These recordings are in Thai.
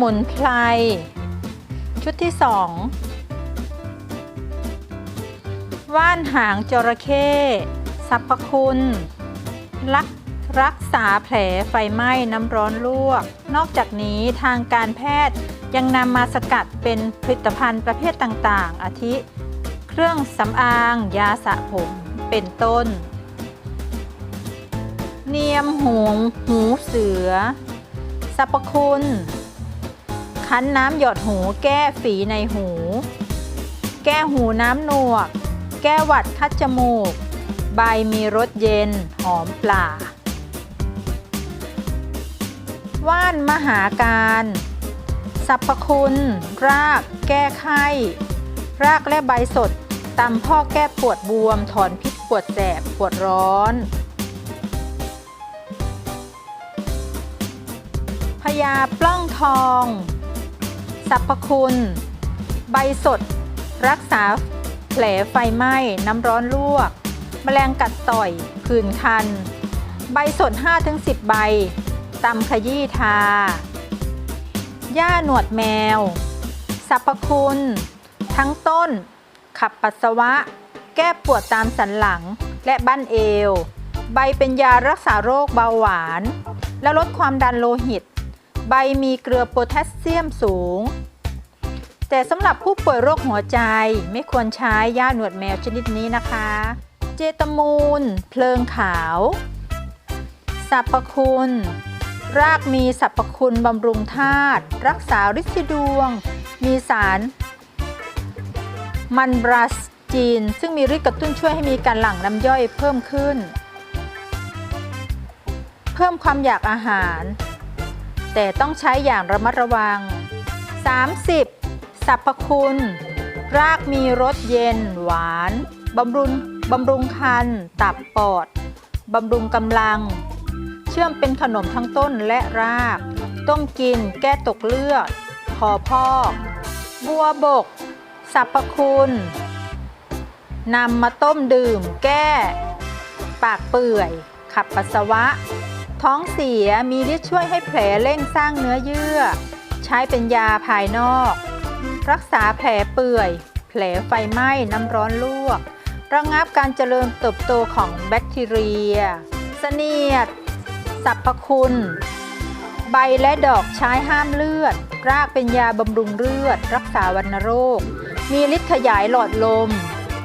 มุนไพร ชุดที่สองว่านหางจระเข้สรรพคุณ รักรักษาแผลไฟไหม้น้ำร้อนลวก นอกจากนี้ทางการแพทย์ยังนำมาสกัดเป็นผลิตภัณฑ์ประเภทต่างๆ อาทิ เครื่องสำอาง ยาสระผมเป็นต้น เนียมหูหูเสือสรรพคุณ คั้นน้ำหยดหูแก้ฝีในหู แก้หูน้ำหนวก แก้หวัดคัดจมูก ใบมีรสเย็น หอมปลาว่านมหาการ สรรพคุณ ราก แก้ไข้ รากและใบสดตำพ่อแก้ปวดบวม ถอนพิษปวดแสบปวดร้อนพญาปล้องทอง สรรพคุณ ใบสด รักษาแผลไฟไหม้ น้ำร้อนลวก แมลงกัดต่อยผื่นคัน ใบสด 5-10 ใบตำขยี้ทา หญ้าหนวดแมว สรรพคุณ ทั้งต้น ขับปัสสาวะ แก้ปวดตามสันหลังและบั้นเอว ใบเป็นยารักษาโรคเบาหวาน และลดความดันโลหิต ใบมีเกลือโพแทสเซียมสูง แต่สำหรับผู้ป่วยโรคหัวใจไม่ควรใช้ยาหนวดแมวชนิดนี้นะคะ เจตามูล เพลิงขาว สรรพคุณ รากมีสรรพคุณบำรุงธาตุรักษาริดสีดวง มีสารมันบรัสจีน ซึ่งมีฤทธิ์กระตุ้นช่วยให้มีการหลั่งน้ำย่อยเพิ่มขึ้น เพิ่มความอยากอาหาร แต่ต้องใช้อย่างระมัดระวัง 30. สรรพคุณ รากมีรสเย็น หวานบำรุงบำรุงคัน ตับปอดบำรุงกำลัง เชื่อมเป็นขนมทั้งต้นและราก ต้มกิน แก้ตกเลือดคอพอกบัวบกสรรพคุณนำมาต้มดื่ม แก้ ปากเปื่อย ขับปัสสาวะ ท้องเสียมีฤทธิ์ช่วยให้แผลเร่งสร้างเนื้อเยื่อ ใช้เป็นยาภายนอก รักษาแผลเปื่อย แผลไฟไหม้น้ำร้อนลวก ระงับการเจริญเติบโตของแบคทีเรีย เสนียดสรรพคุณ ใบและดอกใช้ห้ามเลือด รากเป็นยาบำรุงเลือด รักษาวัณโรค มีฤทธิ์ขยายหลอดลม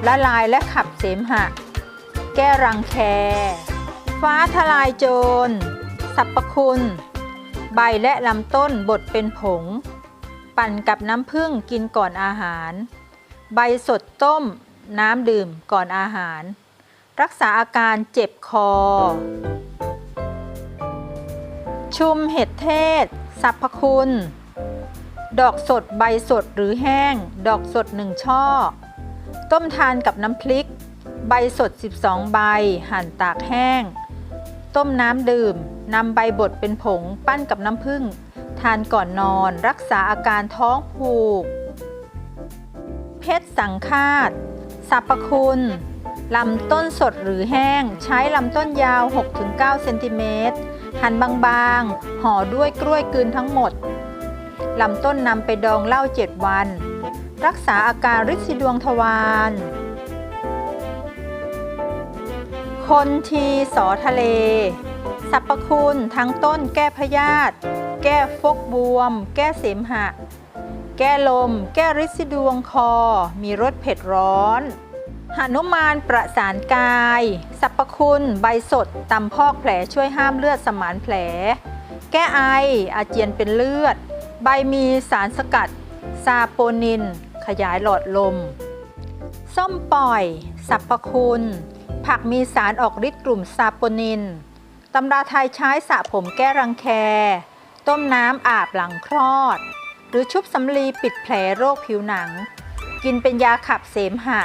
ละลายและขับเสมหะ แก้รังแค ฟ้าทลายโจร สรรพคุณ ใบและลำต้นบดเป็นผง ปั่นกับน้ำผึ้งกินก่อนอาหาร ใบสดต้ม น้ำดื่มก่อนอาหาร รักษาอาการเจ็บคอ ชุมเห็ดเทศสรรพคุณ ดอกสดใบสดหรือแห้ง ดอกสดหนึ่งช่อ ต้มทานกับน้ำพริก ใบสด 12 ใบ หั่นตากแห้ง ต้มน้ำดื่มนำใบบดเป็นผงปั้นกับน้ำผึ้งทานก่อนนอน รักษาอาการท้องผูก เพชรสังฆาตสรรพคุณลำต้นสดหรือแห้ง ใช้ลำต้นยาว 6-9 เซนติเมตร หั่นบางๆ ห่อด้วยกล้วยกืนทั้งหมด ลำต้นนำไปดองเหล้าเจ็ดวัน รักษาอาการริดสีดวงทวาร คนทีสอทะเล สรรพคุณทั้งต้นแก้พยาธิ แก้ฟกบวม แก้เสมหะ แก้ลม แก้ริดสีดวงคอ มีรสเผ็ดร้อนหนุมานประสานกาย สรรพคุณ ใบสดตำพอกแผลช่วยห้ามเลือดสมานแผล แก้ไอ อาเจียนเป็นเลือด ใบมีสารสกัด ซาโปนิน ขยายหลอดลม ส้มปล่อย สรรพคุณ ผักมีสารออกฤทธิ์กลุ่มซาโปนิน ตำราไทยใช้สระผมแก้รังแค ต้มน้ำอาบหลังคลอด หรือชุบสำลีปิดแผลโรคผิวหนัง กินเป็นยาขับเสมหะ